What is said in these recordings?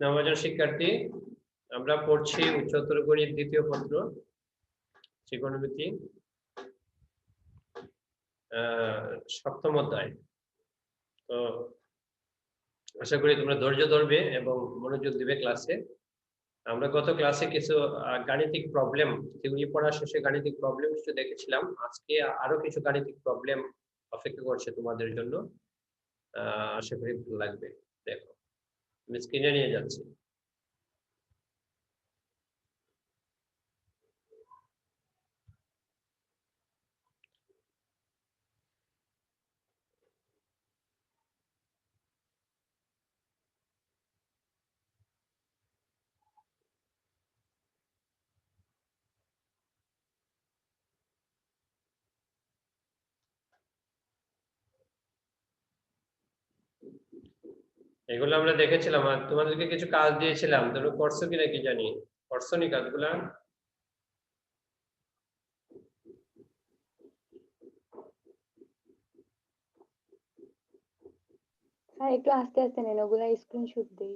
স্নেহভাজন শিক্ষার্থী, আমরা পড়ছি উচ্চতর গণিত দ্বিতীয় পত্র, ত্রিকোণমিতি সপ্তম অধ্যায়। তো আশা করি তোমরা ধৈর্য ধরবে এবং মনোযোগ দিবে ক্লাসে। আমরা গত ক্লাসে কিছু গাণিতিক প্রবলেম থিওরি পড়া শেষে গাণিতিক প্রবলেম কিছু দেখেছিলাম। আজকে আরও কিছু গাণিতিক প্রবলেম অপেক্ষা করছে তোমাদের জন্য। আশা করি ভালো লাগবে। দেখো। আমি স্ক্রিনে নিয়ে যাচ্ছি। এগুলো আমরা দেখেছিলাম। আর তোমাদেরকে কিছু কাজ দিয়েছিলাম। তোমরা করছ কিনা কি জানি? করছ নি কাজগুলা? স্যার একটু আস্তে আস্তে নেন। ওগুলা স্ক্রিনশট দেই।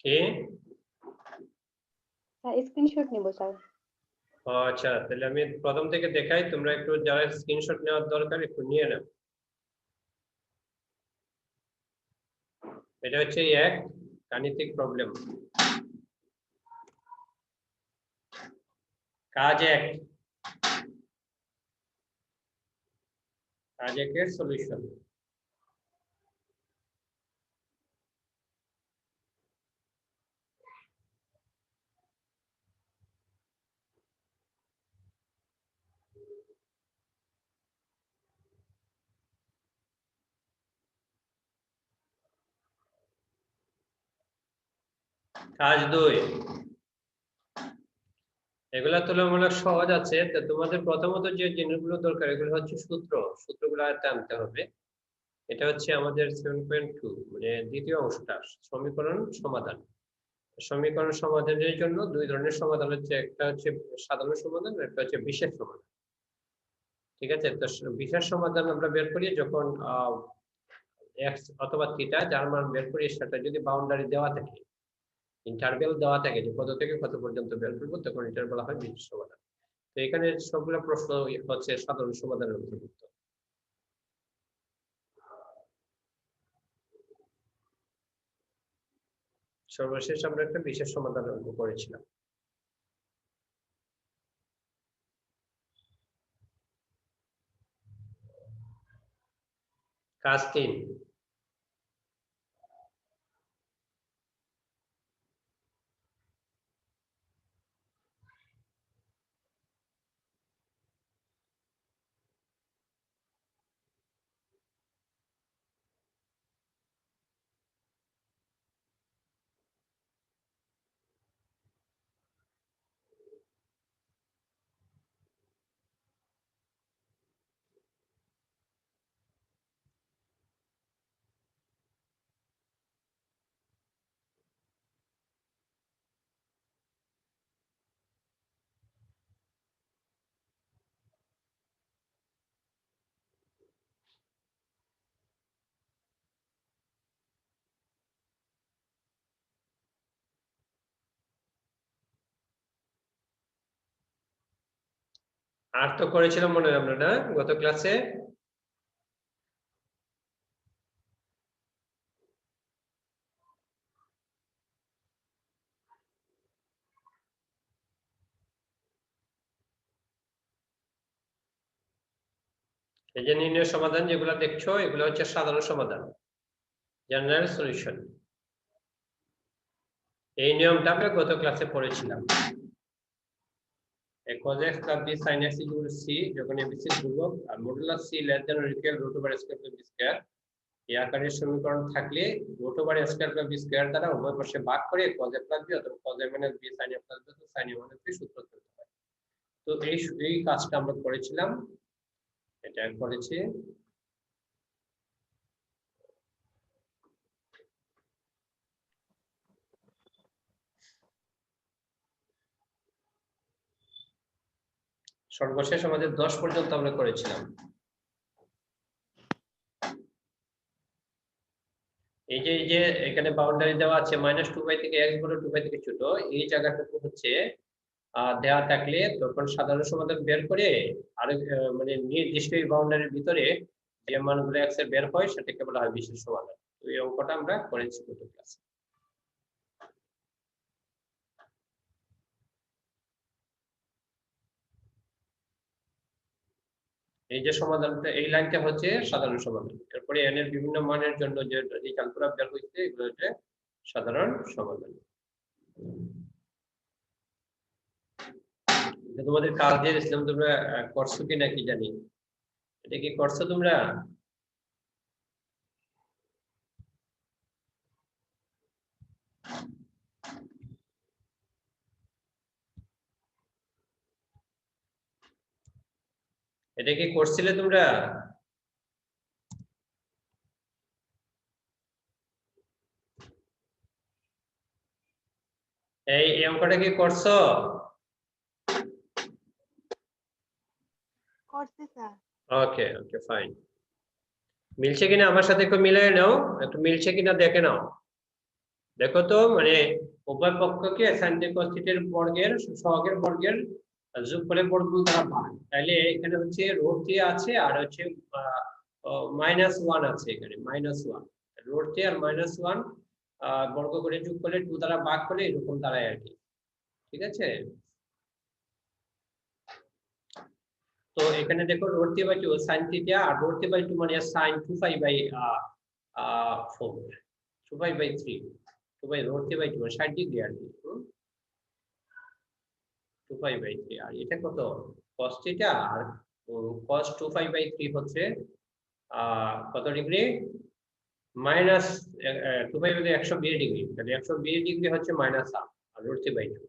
কি? স্যার স্ক্রিনশট নিব স্যার। আচ্ছা তাহলে আমি প্রথম থেকে দেখাই। তোমরা একটু যারা স্ক্রিনশট নেওয়ার দরকার একটু নিয়ে নাও। এটা হচ্ছে এক গাণিতিক প্রবলেম কাজ এক। কাজ একের সলিউশন কাজ দুই। এগুলা তুলনামূলক সহজ আছে। তো তোমাদের প্রথমত যে জিনিসগুলো দরকার, এগুলো হচ্ছে সূত্র। সূত্রগুলো আয়ত্তে আনতে হবে। এটা হচ্ছে আমাদের সেভেন পয়েন্ট টু মানে দ্বিতীয় অংশটা, সমীকরণ সমাধান। সমীকরণ সমাধানের জন্য দুই ধরনের সমাধান হচ্ছে, একটা হচ্ছে সাধারণ সমাধান একটা হচ্ছে বিশেষ সমাধান। ঠিক আছে? তো বিশেষ সমাধান আমরা বের করি যখন এক্স অথবা থিটা যার মান বের করি সেটা যদি বাউন্ডারি দেওয়া থাকে ইন্টারভেল দেওয়া থাকে, যে কত থেকে কত পর্যন্ত বের করব, তখন এটার বলা হয় বিশেষ সমাধান। তো এখানে সবগুলো প্রশ্ন হচ্ছে সাধারণ সমাধানের অন্তর্ভুক্ত সর্বশেষ আমরা একটা বিশেষ সমাধান অঙ্ক করেছিলাম। কাজ তিন। আর তো করেছিলাম মনে হয় আমরা না? গত ক্লাসে এই যে নির্ণয় সমাধান যেগুলো দেখছ, এগুলো হচ্ছে সাধারণ সমাধান। জেনারেল সলিউশন এই নিয়মটা আমরা গত ক্লাসে পড়েছিলাম। Cos x plus b sin x equal to c যখন abc ধ্রুবক আর modulus c less than or equal root over square plus b square এই আকারের সমীকরণ থাকলে root over square plus b square দ্বারা উভয় পাশে ভাগ করে cos a plus b অথবা cos a minus b sin a plus b অথবা sin a minus b সূত্র তৈরি হয় তো এই এই কাজটা আমরা করেছিলাম এটা করেছি সর্বশেষ আমাদের দশ পর্যন্ত আমরা করেছিলাম। এই যে এই যে এখানে বাউন্ডারি দেওয়া আছে মাইনাস টু বাই থেকে এক্স বড় টু বাই থেকে ছোট, এই জায়গাটুকু হচ্ছে দেওয়া থাকলে তখন সাধারণ সমাধান বের করে আর মানে নির্দিষ্ট এই বাউন্ডারির ভিতরে যে মানগুলো এক্সের বের হয়, সেটাকে বলা হয় বিশেষ সমাধান। তো এই অঙ্কটা আমরা করেছি গত ক্লাসে এই যে সমাধানটা, এই লাইনটা হচ্ছে সাধারণ সমাধান। এরপরে এন এর বিভিন্ন মানের জন্য যে গুলো বের হয়েছে এগুলো হচ্ছে সাধারণ সমাধান। তোমাদের কাজের ইসলাম তোমরা করছ কি নাকি জানি? এটা কি করছ তোমরা? এটা কি করছিলে তোমরা? এই অঙ্কটা কি করছ? করছে স্যার। ওকে ওকে ফাইন। মিলছে কিনা আমার সাথে একটু মিলিয়ে নাও? একটু মিলছে কিনা দেখে নাও। দেখো তো মানে উভয় পক্ষকে সাইনটিক কস্টিটের বর্গের সহগের বর্গের যোগ করে বর্গমূল দ্বারা ভাগ তাহলে এখানে হচ্ছে রোড থ্রি আছে আর হচ্ছে মাইনাস ওয়ান আছে এখানে মাইনাস ওয়ান রোড থ্রি আর মাইনাস ওয়ান বর্গ করে যোগ করলে টু দ্বারা ভাগ করলে এরকম দাঁড়ায় আর কি। ঠিক আছে? তো এখানে দেখো root three by two sine theta R root three by two মানে sine two five by four two five by three two by root three by two ষাট ডিগ্রি আর কি। টু ফাইভ বাই থ্রি আর এটা কত? Cos theta R cos two five by three হচ্ছে কত degree? Minus two five by একশো বিশ ডিগ্রি। তাহলে একশো বিশ ডিগ্রি হচ্ছে মাইনাস আর রোড থ্রি বাই টু।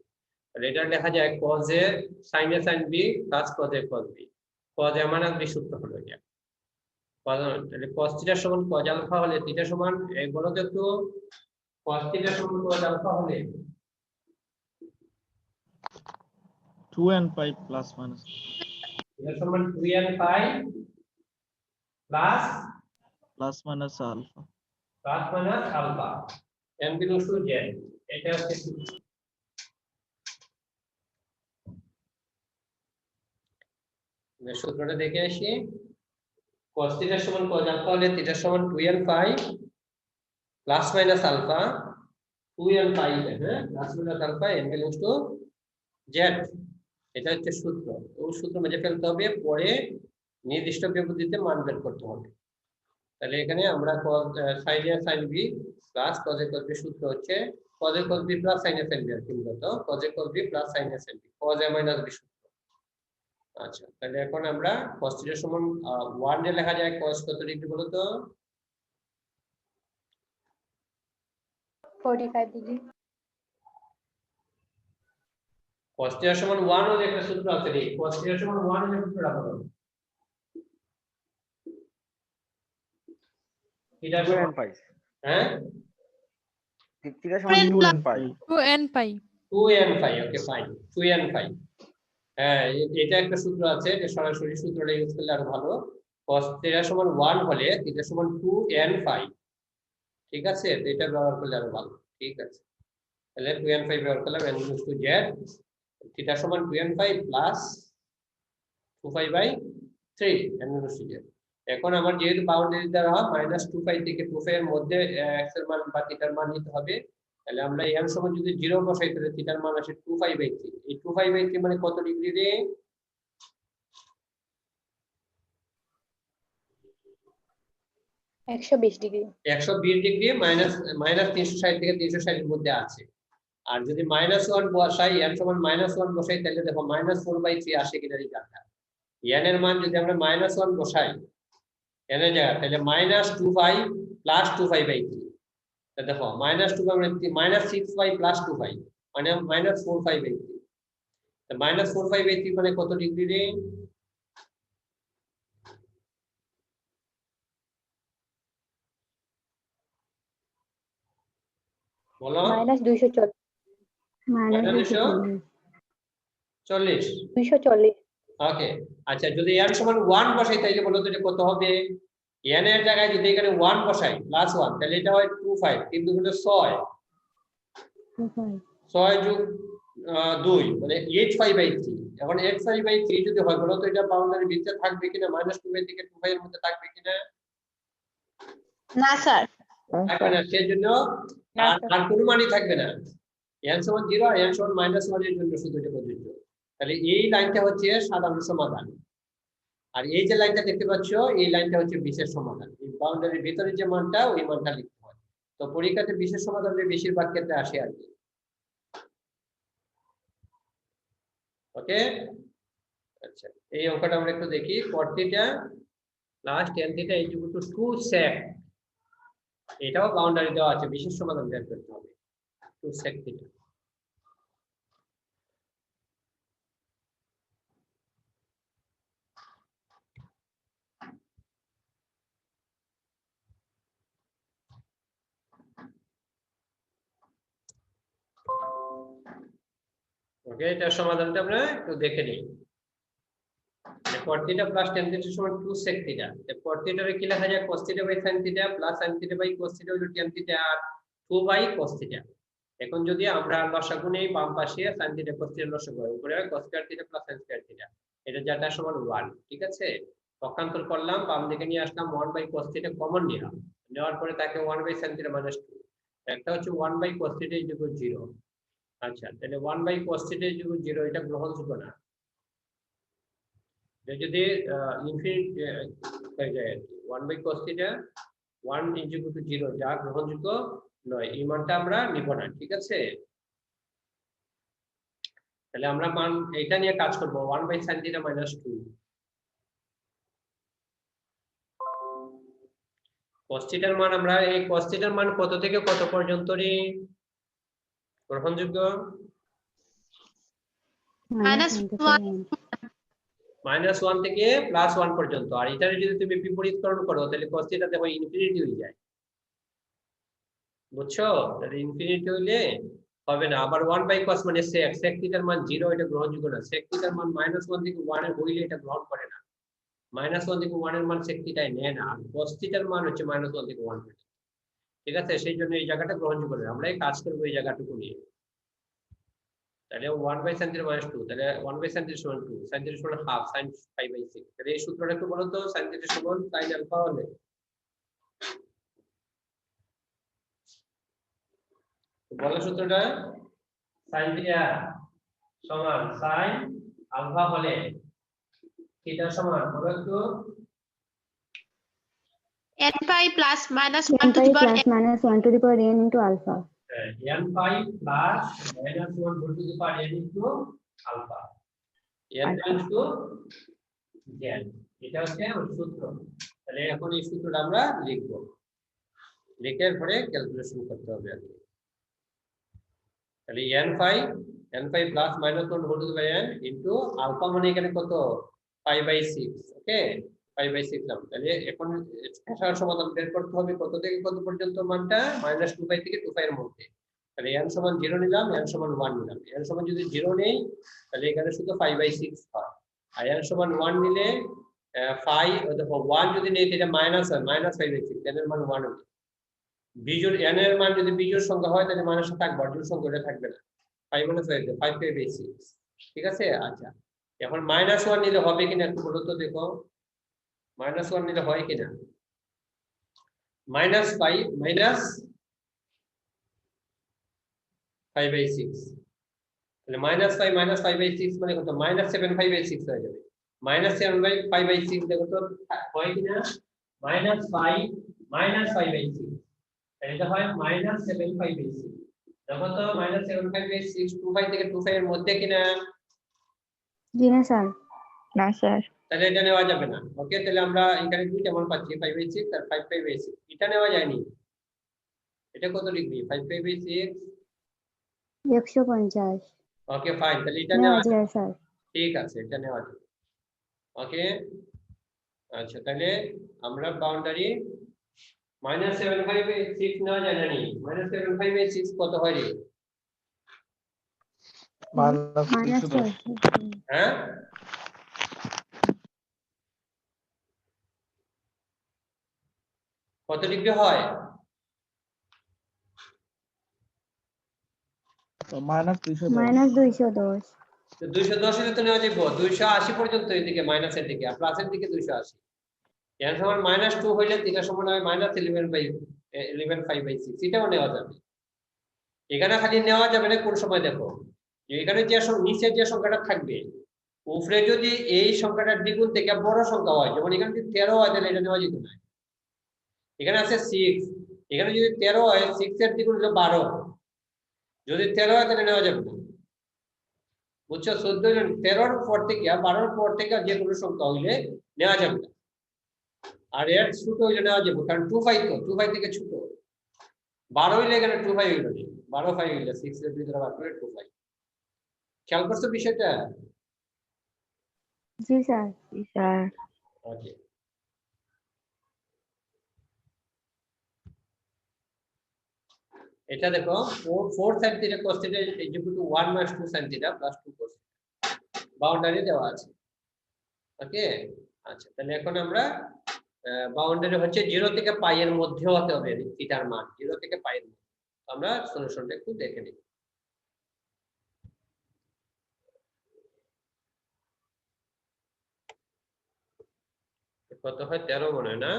তাহলে এটা লেখা যায় cos A sine A sine B plus cos A cos B cos A minus B সূত্র হলো এটা। তাহলে কস থিটার সমান কজ আলফা হলে থিটা সমান বলো তো একটু কস থিটার সমান কজ আলফা হলে two and pi plus minus theta সমান 2 n pi plus plus minus alpha. Minus alpha n belongs to z এটা হচ্ছে সূত্র। আমরা সূত্রটা দেখে আসি। cos থিটার সমান cos আলফা হলে থিটার সমান 2n pi plus minus alpha 2n pi হ্যাঁ? Plus minus alpha n belongs to z. এটা হচ্ছে সূত্র। ওই সূত্র মেজে ফেলতে হবে, পরে নির্দিষ্ট বিপরীতে মান বের করতে হবে। তাহলে এখানে আমরা sine A sine B plus cos B সূত্র হচ্ছে cos B plus sine A sine B আর কি মূলত? Cos B plus sine A sine B cos A minus B সূত্র। আচ্ছা তাহলে এখন আমরা cos থিটা সমান লেখা যায়, cos কত ডিগ্রি বলো তো forty five degree cos theta সমান ওয়ান হলে একটা সূত্র আছে রে cos থিটা সমান ওয়ান হলে সূত্রটা বলো। থিটা সমান? পাই। হ্যাঁ? থিটা সমান? Two N pi. Two N pi. 2n phi okay fine 2n phi হ্যাঁ এটা একটা সূত্র আছে যে সরাসরি সূত্রটা ইউজ করলে আরও ভালো। cos সমান 1 হলে থিটা সমান 2n phi ঠিক আছে? এটা ব্যবহার করলে আরও ভালো। ঠিক আছে। তাহলে 2n phi ব্যবহার করলাম n to z থিটা সমান 2n phi plus 2 phi by 3 n equals এখন আমার যেহেতু বাউন্ডারি দ্বারা মাইনাস টু পাই থেকে টু পাই এর মধ্যে এক্সের মান বা থিটার মান নিতে হবে তাহলে আমরা এম সমান যদি জিরো বসাই তাহলে থিটার মান আসে টু ফাইভ বাই থ্রি এই টু ফাইভ বাই থ্রি মানে কত ডিগ্রি রে? একশো বিশ ডিগ্রি একশো বিশ ডিগ্রি মাইনাস মাইনাস তিনশো ষাট থেকে তিনশো ষাটের মধ্যে আছে। আর যদি মাইনাস ওয়ান বসাই এন সমান মাইনাস ওয়ান বসাই, তাহলে দেখো মাইনাস ফোর বাই থ্রি আসে কিনা রেজাল্টটা এন এর মান যদি আমরা মাইনাস ওয়ান বসাই এন এর জায়গা তাহলে minus two five plus two five by three দেখো minus two five minus six five plus two five মানে minus four five by three minus four five by three মানে কত ডিগ্রি রে? বলো। মাইনাস দুইশো চল্লিশ চল্লিশ। দুইশো চল্লিশ। ওকে আচ্ছা যদি এর সমান ওয়ান বসাই তাইলে বলো তো এটা কত হবে? এন এর জায়গায় যদি এখানে ওয়ান বসাই প্লাস ওয়ান তাহলে এটা হয় টু ফাইভ কিন্তু হলো ছয়। ছয় যোগ আহ, দুই মানে এইট ফাইভ বাই থ্রি এখন এইট ফাইভ বাই থ্রি যদি হয় বলো তো এটা বাউন্ডারি ভিতরে থাকবে কিনা মাইনাস টু বাই থেকে টু ফাইভ এর মধ্যে থাকবে কিনা? না স্যার থাকবে না সেই জন্য আর আর কোনো মানই থাকবে না। এন সমান জিরো আর এন সমান মাইনাস ওয়ানের জন্য শুধু এটা প্রযোজ্য তাহলে এই লাইনটা হচ্ছে সাধারণ সমাধান। আর এই যে লাইনটা দেখতে পাচ্ছ, এই লাইনটা হচ্ছে বিশেষ সমাধান। এই বাউন্ডারির ভিতরে যে মানটা, ওই মানটা লিখতে হয়। তো পরীক্ষাতে বিশেষ সমাধানের বেশিরভাগ ক্ষেত্রে আসে আর কি। ওকে? আচ্ছা এই অঙ্কটা আমরা একটু দেখি। cot theta plus tan theta equal to sec. এটাও বাউন্ডারি দেওয়া আছে, বিশেষ সমাধান বের করতে হবে। to সমাধানটা আমরা একটু দেখে নিই। প্রতিটা প্লাস টেন থিটা সমান টু সেক থিটা কি লেখা যায়? Cos by sine plus sine by cos theta two by cos এখন যদি আমরা লসাগু নেই বাম পাশে sin theta cos theta লসাগু উপরে cos square theta plus sin square theta এটা যেটা সমান 1 ঠিক আছে? পক্ষান্তর করলাম, বাম দিকে নিয়ে আসলাম 1 বাই cos theta কমন নিলাম। নেওয়ার পরে তাকে 1 বাই sin theta minus 2 একটা হচ্ছে 1 বাই cos is equal to 0 আচ্ছা তাহলে 1 by cos is equal to 0 এটা গ্রহণযোগ্য না। যদি ইনফিনিট হয়ে যায় one by cos theta one is to zero যা গ্রহণযোগ্য নয়। এই মানটা আমরা নিব না ঠিক আছে? তাহলে আমরা মান এটা নিয়ে কাজ করব one by sine theta minus two কস্টিটার মান আমরা এই কস্টিটার মান কত থেকে কত পর্যন্ত রে? গ্রহণযোগ্য. মাইনাস ওয়ান থেকে প্লাস ওয়ান পর্যন্ত। আর এটার যদি তুমি বিপরীতকরণ করো, তাহলে cos theta দেখো ইনফিনিটি হয়ে যায়। বুঝছ? তাহলে ইনফিনিটি হইলে হবে না। আবার ওয়ান বাই কস মানে sec sec থিটার মান জিরো এটা গ্রহণযোগ্য না। sec থিটার মান মাইনাস ওয়ান থেকে ওয়ানের হইলে এটা গ্রহণ করে না। মাইনাস ওয়ান থেকে ওয়ানের মান sec থিটায় নেয় না। আর cos থিটার মান হচ্ছে মাইনাস ওয়ান থেকে ওয়ান ঠিক আছে? সেই জন্য এই জায়গাটা গ্রহণযোগ্য না। আমরা এই কাজ করব এই জায়গাটুকু নিয়ে। তাহলে one by sine theta minus two তাহলে ওয়ান বাই সাইন থিটা সমান টু সাইন থিটা সমান half sine five by six তাহলে এই সূত্রটা একটু বলো তো সাইন থিটা সমান সাইন আলফা হলে বলো সূত্রটা সাইন থিটা সমান সাইন আলফা হলে থিটা সমান বলো একটু n pi plus minus n 1 to the power n minus 1 to the power n into alpha. N pi plus minus 1 whole to the power n into alpha n belongs to z এটা হচ্ছে সূত্র তাহলে এখন এই সূত্রটা আমরা লিখব লিখার পরে ক্যালকুলেশন করতে হবে আর তাহলে n pi n pi plus minus 1 whole to the power n into alpha মানে এখানে কত pi by 6 okay pi by 6 নাম তাহলে এখন এটার সমাধান বের করতে হবে কত থেকে কত পর্যন্ত মানটা? মাইনাস টু পাই থেকে টু পাই এর মধ্যে। তাহলে এন সমান জিরো নিলাম এন সমান ওয়ান নিলাম। এন সমান যদি জিরো নেই, তাহলে এখানে শুধু ফাইভ বাই সিক্স হয়। আর এন সমান ওয়ান নিলে ফাইভ দেখো ওয়ান যদি নেই, তাহলে মাইনাস হয় minus five by six n এর মান ওয়ান হবে। বিজোর এন এর মান যদি বিজোর সংখ্যা হয়, তাহলে মাইনাস থাকবে আর জোড় সংখ্যা ওটা থাকবে না। Five minus five five five by six ঠিক আছে? আচ্ছা। এখন মাইনাস ওয়ান নিলে হবে কিনা একটু বলো তো, দেখো। মাইনাস ওয়ান নিলে হয় কিনা minus five minus five by six তাহলে minus five minus five by six মানে কত minus seven five by six হয়ে যাবে minus seven by five by six দেখো তো হয় কিনা minus five minus five by six এটা হয় minus seven five by six দেখো তো minus seven five by six two five থেকে টু ফাইভ এর মধ্যে কিনা জি না স্যার না স্যার তাহলে এটা নেওয়া যাবে না। ওকে তাহলে আমরা এখানে দুইটা মান পাচ্ছি ফাইভ বাই সিক্স আর ফাইভ ফাইভ বাই সিক্স এটা নেওয়া যায়নি। এটা কত লিখবি? ফাইভ ফাইভ বাই সিক্স একশো পঞ্চাশ। ওকে ফাইন তাহলে এটা নেওয়া যায় স্যার। ঠিক আছে এটা নেওয়া যাবে। ওকে আচ্ছা তাহলে আমরা boundary minus seven five six নেওয়া যায় না নি? মাইনাস সেভেন ফাইভ সিক্স কত হয় রে? হ্যাঁ? কত ডিগ্রি হয়? মাইনাস দুইশো দশ। দুইশো দশ। তো নেওয়া যাব দুইশো আশি পর্যন্ত এদিকে মাইনাসের দিকে। আর প্লাসের দিকে দুইশো আশি। এর সমান মাইনাস টু হইলে তিনটা সমান minus eleven by eleven five by six এটাও নেওয়া যাবে। এখানে খালি নেওয়া যাবে না কোন সময় দেখো। এখানে যে নিচে যে সংখ্যাটা থাকবে উপরে যদি এই সংখ্যাটা দ্বিগুণ থেকে বড় সংখ্যা হয় যেমন এখানে যদি তেরো হয় তাহলে এটা নেওয়া যেত না। এখানে আছে সিক্স এখানে যদি তেরো হয় সিক্স এর দ্বিগুণ হলো বারো। যদি তেরো হয় তাহলে নেওয়া যাবে না। বুঝছ? চোদ্দ তেরোর পর থেকে বারোর পর থেকে যে কোনো সংখ্যা হইলে নেওয়া যাবে না। আর এর ছোট হইলে নেওয়া যাবে কারণ টু ফাইভ তো টু ফাইভ থেকে ছোট। বারো হইলে এখানে টু ফাইভ হইল বারো ফাইভ হইলে সিক্স এর ভিতরে বার করে টু ফাইভ খেয়াল করছ বিষয়টা? জি স্যার জি স্যার। ওকে এটা দেখো four four sine theta cos to 1 minus 2 sin plus 2 cos boundary দেওয়া আছে। ওকে আচ্ছা তাহলে এখন আমরা বাউন্ডারি হচ্ছে জিরো থেকে পাই এর মধ্যে হতে হবে থিটার মান জিরো থেকে পাই এর মধ্যে। আমরা সলিউশনটা একটু দেখে নিই। কত হয়? তেরো মনে না।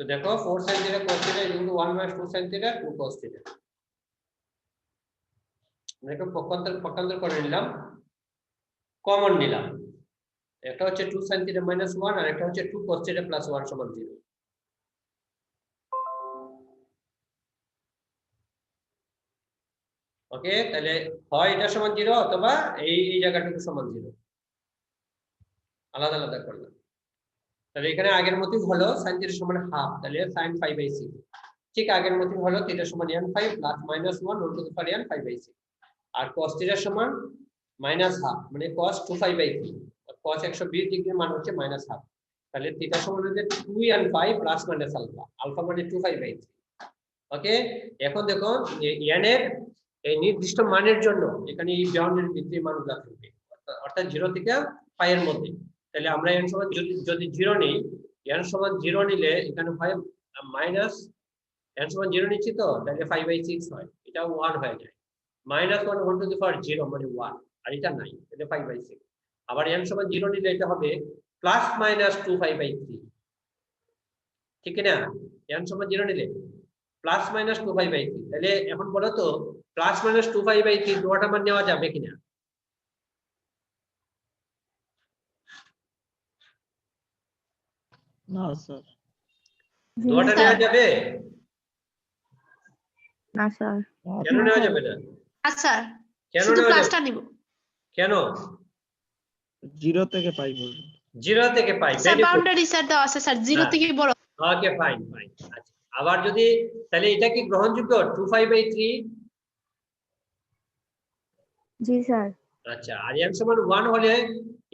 তো দেখো four sine theta equal to 1 minus 2 sin theta 2 cos theta. দেখো পক্ষান্তর পক্ষান্তর করে নিলাম। কমন নিলাম। একটা হচ্ছে 2 sin theta minus 1 আর একটা হচ্ছে 2 cos theta plus 1 সমান 0 ওকে তাহলে হয় এটা সমান 0 অথবা এই এই জায়গাটুকু সমান 0 আলাদা আলাদা করলাম তাহলে এখানে আগের মতই হলো sin থিটা সমান হাফ তাহলে sin 5 বাই 6 ঠিক আগের মতই হলো থিটা সমান n 5 plus minus 1 root two power n 5 by 6 আর cos থিটা সমান মাইনাস হাফ মানে cos 2 5 বাই 3 cos 120 ডিগ্রির মান হচ্ছে মাইনাস হাফ তাহলে থিটা সমান হচ্ছে 2 n 5 plus minus alpha alpha মানে 2 5 বাই 3 ওকে এখন দেখো এর এই নির্দিষ্ট মানের জন্য এখানে এই বাউন্ডারির ভিতরে মানগুলো থাকবে। অর্থাৎ- 0 থেকে পাই এর মধ্যে। তাহলে আমরা n সমান যদি যদি জিরো নিই, n সমান জিরো নিলে এখানে হয় মাইনাস n সমান জিরো নিচ্ছি তো? তাহলে ফাইভ বাই সিক্স হয়। এটা ওয়ান হয়ে যায়। Minus one one to the power zero মানে ওয়ান আর এটা নাই তাহলে ফাইভ বাই সিক্স আবার n সমান জিরো নিলে এটা হবে plus minus two five by three ঠিক না n সমান জিরো নিলে plus minus two five by three তাহলে এখন বলো তো plus minus two five by three দুটা মান নেওয়া যাবে কিনা? না স্যার জি নেওয়া যাবে? না স্যার। কেন নেওয়া যাবে না না স্যার। কেন শুধু প্লাসটা নিব। কেন? জিরো থেকে পাই পর্যন্ত জিরো থেকে পাই স্যার বাউন্ডারি স্যার দেওয়া আছে স্যার জিরো। থেকে বড়। ওকে ফাইন ফাইন আচ্ছা আবার যদি তাহলে এটা কি গ্রহণযোগ্য? টু ফাইভ বাই থ্রি জি স্যার। আচ্ছা আর এন সমান ওয়ান হলে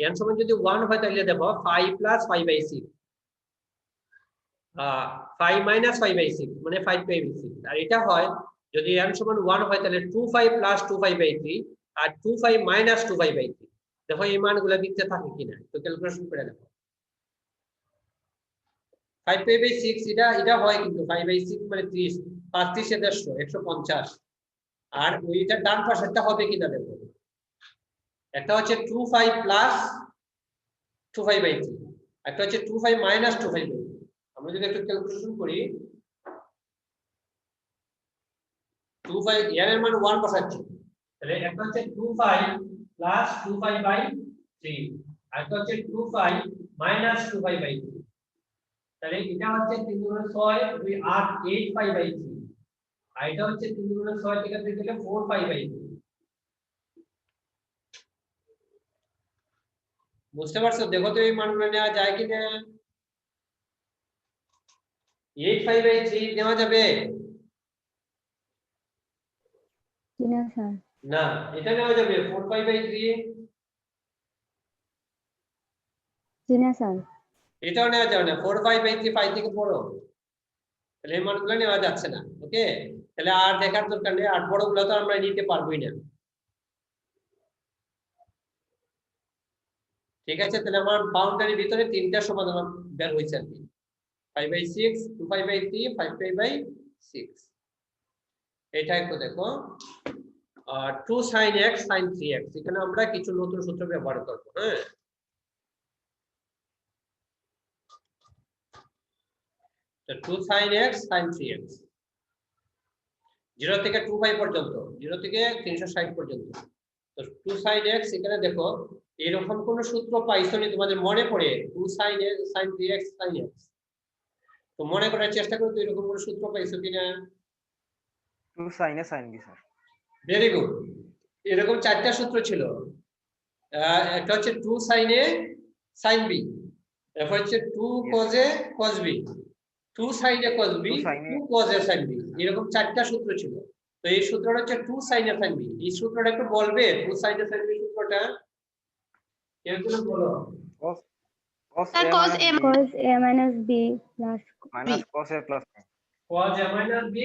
এন সমান যদি ওয়ান হয় তাহলে দেখো five plus five by six five minus five by six মানে ফাইভ বাই সিক্স আর এটা হয়, যদি এন সমান ওয়ান হয়, তাহলে two five plus two five by three R two five minus two five by three দেখো এই মানগুলো দিতে থাকে কিনা তো ক্যালকুলেশন করে দেখো। ফাইভ বাই বাই সিক্স এটা এটা হয় কিন্তু ফাইভ বাই সিক্স মানে ত্রিশ, পাঁচ ত্রিশে একশো পঞ্চাশ। আর ওইটা ডান পাশেরটা হবে কিনা দেখো। একটা হচ্ছে two five plus two five by three একটা হচ্ছে two five minus two five আমরা যদি একটু ক্যালকুলেশন করি টু ফাইভ এর মান ওয়ান বসাচ্ছি। তাহলে একটা হচ্ছে two five plus two five হচ্ছে two five minus two five by three তাহলে এটা হচ্ছে তিন দুগুণে ছয় দুই আট এইট ফাইভ বাই থ্রি আর এটা হচ্ছে তিন দুগুণে ছয় থেকে দুই থেকে ফোর ফাইভ বাই থ্রি বুঝতে পারছ? দেখো তো এই মানগুলো নেওয়া যায় কি না এইট ফাইভ থ্রি নেওয়া যাবে? না এটা নেওয়া যাবে ফোর ফাইভ বাই থ্রি এটাও নেওয়া যাবে না four five by three five থেকে পড়ো তাহলে এই মানগুলো নেওয়া যাচ্ছে না ওকে তাহলে আর দেখার দরকার নেই আর বড়গুলো তো আমরা নিতে পারবোই না। ঠিক আছে তাহলে আমার বাউন্ডারির ভিতরে তিনটা সমাধান বের হয়েছে আর কি। Five by six two five by three five five by six এটা একটু দেখো। Two sine x sine three x এখানে আমরা কিছু নতুন সূত্র ব্যবহার করব হ্যাঁ? Two sine x sine three x zero থেকে টু ফাইভ পর্যন্ত জিরো থেকে তিনশো ষাট পর্যন্ত। তো টু সাইন এক্স এখানে দেখো, এরকম কোন সূত্র পাইছো তোমাদের মনে পড়ে? Two sine x sine three x sine x তো মনে করার চেষ্টা করো তো এরকম কোন সূত্র পাইছো কিনা? টু সাইনে sine B sir very good এরকম চারটা সূত্র ছিল। একটা হচ্ছে টু সাইনে সাইন বি তারপর হচ্ছে টু কজে কজ বি টু সাইনে কজ বি টু কজে সাইন বি এরকম চারটা সূত্র ছিল। তো এই সূত্রটা হচ্ছে টু সাইনে সাইন বি এই সূত্রটা একটু বলবে টু সাইনে সাইন বি সূত্রটা? কেউ বলো? Cos a cos minus A b. Cos a minus b plus minus cos a plus b. Cos a minus b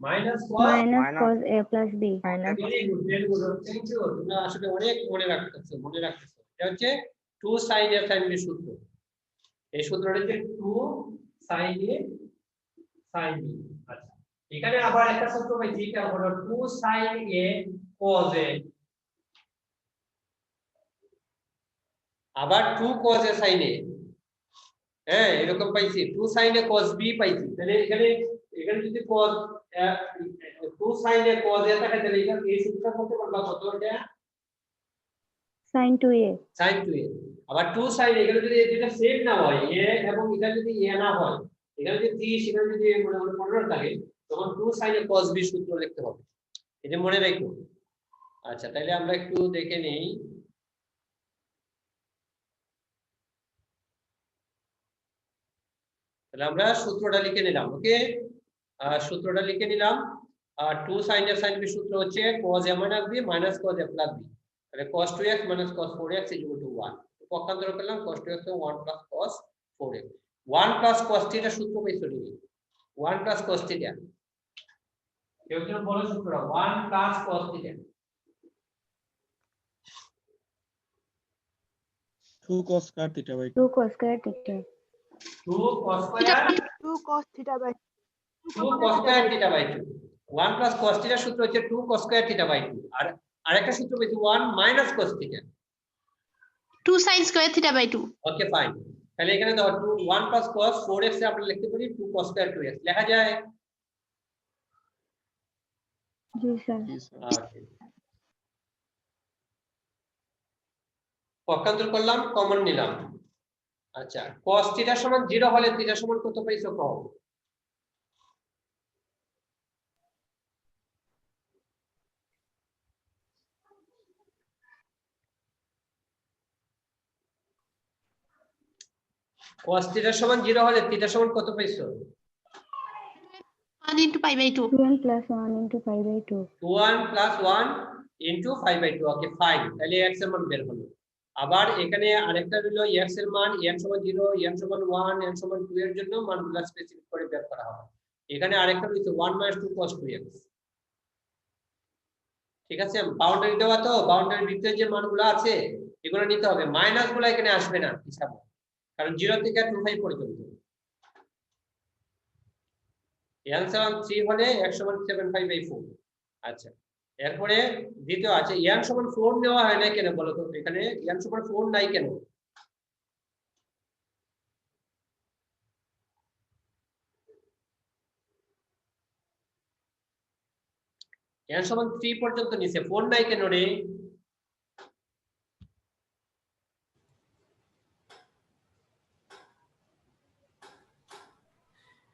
minus cos minus minus- cos a plus b. Minus. Very good very good thank you তোমরা আসলে অনেক মনে রাখতেছো মনে রাখতেছো এটা হচ্ছে two sine A sine B সূত্র। এই সূত্রটা হচ্ছে two sine A sine B আচ্ছা এখানে আবার একটা সূত্র পাইছি এটা হলো two sine A cos A আবার two cos A sine A হ্যাঁ এরকম পাইছি। Two sine A cos B পাইছি। তাহলে এখানে এখানে যদি cos two sine A cos A থাকে তাহলে এখানে এই সূত্রটা বলতে পারবা কত এটা? Sin 2a sign two A আবার টু সাইন এখানে যদি এটা সেম না হয় এ এবং এখানে যদি এ না হয় এখানে যদি ত্রিশ এখানে যদি মনে মনে পনেরো থাকে তখন টু সাইনে cos বি সূত্র লিখতে হবে। এটা মনে রাখো। আচ্ছা তাহলে আমরা একটু দেখে নেই। তাহলে আমরা সূত্রটা লিখে নিলাম ওকে সূত্রটা লিখে নিলাম আর two sine F sine B সূত্র হচ্ছে কজ এমন আসবি মাইনাস কজ এফ লাগবি তাহলে cos two x minus cos four x is two one পক্ষান্তর করলাম cos two x one plus cos four x one plus cos theta সূত্র পাইছ one plus cos theta one plus cos theta two cos square theta by two cos 2 cos Theta square 2 cos theta by 2 cos square theta by 2 1 plus cos theta সূত্র হচ্ছে 2 cos square theta by 2 আর আরেকটা সূত্র পাইছি 1 minus cos theta 2 sin square theta by 2. Okay fine তাহলে এখানে দেখো 2 1 plus cos 4x এ আমরা লিখতে পারি 2 cos square 2x লেখা যায় जी sir Okay. পক্ষান্তর করলাম কমন নিলাম আচ্ছা cos থিটা সমান 0 হলে থিটা সমান কত পাইছো কম? cos থিটা সমান 0 হলে থিটা সমান কত পাইছো? 1 into pi by 2. 2n plus 1 into 5 by 2 1 plus 1 into 5 by 2 okay fine তাহলে x এর মান বের হলো। আবার এখানে আরেকটা হলো x এর মান, n সমান 0 n সমান 1 n সমান 2 এর জন্য মানগুলো স্পেসিফিক করে বের করা হবে। এখানে আরেকটা রয়েছে 1 minus 2 cos 2x ঠিক আছে? বাউন্ডারি দেওয়া তো বাউন্ডারির ভিতরে যে মানগুলো আছে, এগুলো নিতে হবে। মাইনাসগুলো এখানে আসবে না, হিসাবে। কারণ 0 থেকে 2 5 পর্যন্ত। n সমান 3 হলে x সমান 7 5 by 4 আচ্ছা। এরপরে দ্বিতীয় আছে, ইয়ান সমান ফোর দেওয়া হয় না কেন বলো তো? এখানে ইয়ান সমান ফোর নাই কেন? ইয়ান সমান থ্রি পর্যন্ত নিচে ফোর নাই কেন রে?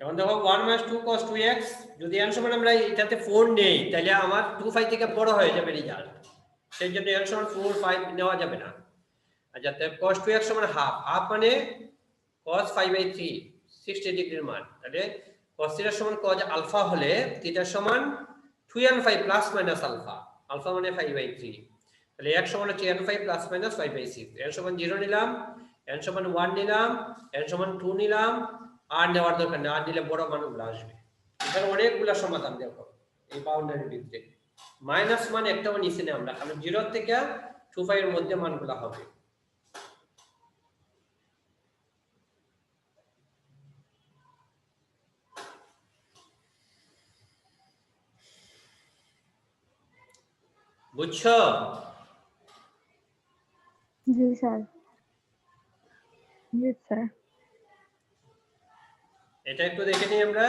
এখন দেখো one minus two cos two x যদি এন সমান আমরা এটাতে ফোর নেই, তাহলে আমার টু ফাইভ থেকে বড় হয়ে যাবে রেজাল্ট সেই জন্য এন সমান ফোর ফাইভ নেওয়া যাবে না। আচ্ছা তাহলে কস টু এক্স সমান হাফ হাফ মানে cos five by three sixty ডিগ্রির মান। তাহলে কস থিটার সমান কজ আলফা হলে থিটার সমান two n five plus minus alpha alpha মানে ফাইভ বাই থ্রি তাহলে এক সমান হচ্ছে n five plus minus five by six n সমান জিরো নিলাম এন সমান ওয়ান নিলাম এন সমান টু নিলাম আর নেওয়ার দরকার না আর নিলে বড় মানগুলো আসবে। এখানে অনেকগুলা সমাধান, দেখো, এই বাউন্ডারির ভিত্তিতে। মাইনাস মান একটাও নিচে নেই আমরা, কারণ জিরো থেকে টু ফাইভের মধ্যে মানগুলা হবে। বুঝছ? জি, স্যার। জি, স্যার। এটা একটু দেখে নিই আমরা।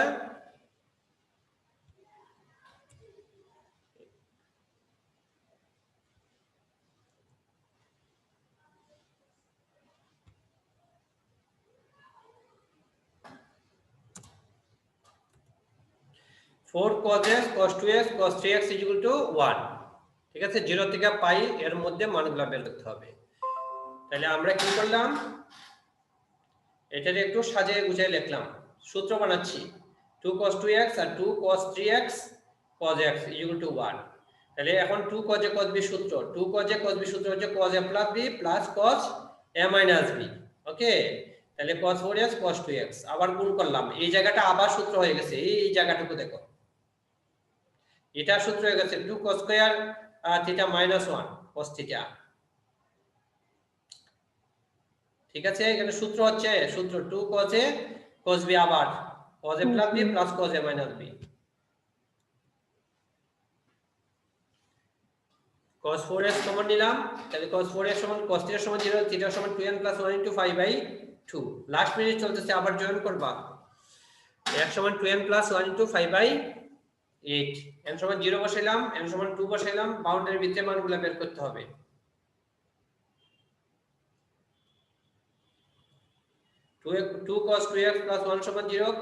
Four cos x, cos 2x cos 3x is equal to 1 ঠিক আছে? জিরো থেকে পাই এর মধ্যে মানগুলা বের করতে হবে। তাহলে আমরা কি করলাম? এটাকে একটু সাজিয়ে গুছিয়ে লিখলাম। সূত্র বানাচ্ছি। 2 cos 2x আর 2 cos 3x cos x to 1 তাহলে এখন 2 cos a cos b সূত্র। 2 cos a cos b সূত্র হচ্ছে cos a plus b plus cos a minus b ওকে তাহলে cos 4x cos 2x আবার গুণ করলাম। এই জায়গাটা আবার সূত্র হয়ে গেছে। এই এই জায়গাটুকু দেখো। এটা সূত্র হয়ে গেছে 2 cos square theta minus 1 cos theta ঠিক আছে? এখানে সূত্র হচ্ছে, সূত্র 2 cos a cos b আবার cos a plus b plus cos a minus b cos 4x সমান নিলাম তাহলে cos 4x সমান cos থিটা সমান 0 থিটা সমান 2n plus 1 into 5 by 2 last minute চলতেছে আবার জয়েন করবা। x সমান 2n plus 1 into 5 by 8 n সমান 0 বসাইলাম n সমান 2 বসাইলাম বাউন্ডারির ভিতরে মানগুলো বের করতে হবে। 2 2 cos 2x plus 1 সমান 0